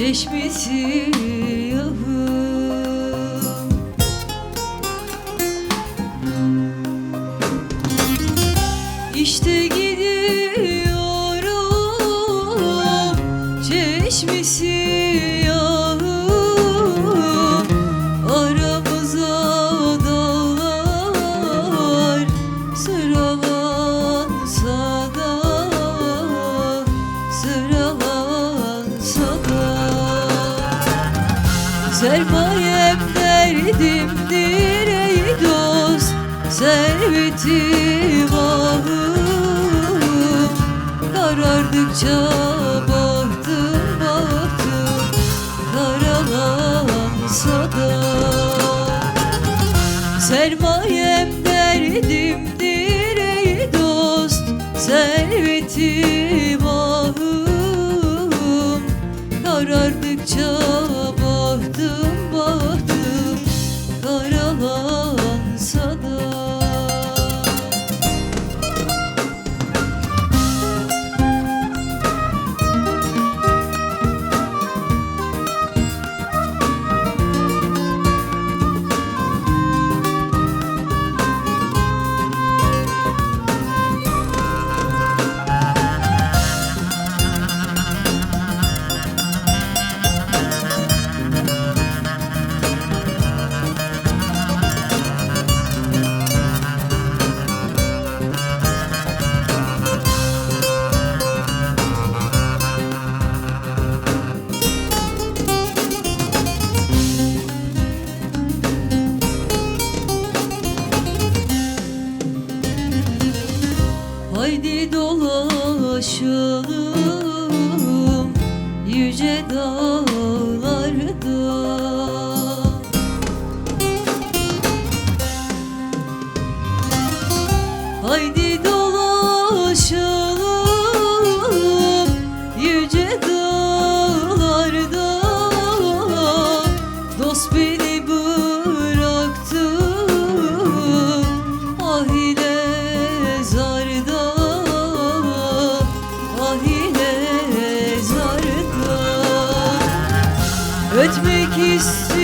çeşmesi yahım İşte gidiyorum çeşmesi yahım Aramıza dağlar sıralansa da Sıralansa Servetim ahım Karardıkça baktım baktım Karalansa da. Sermayem derdimdir ey dost. Servetim ahım Karardıkça dolaşalım yüce dağlarda. Haydi dolaşalım yüce dağlarda. Dost beni Peace.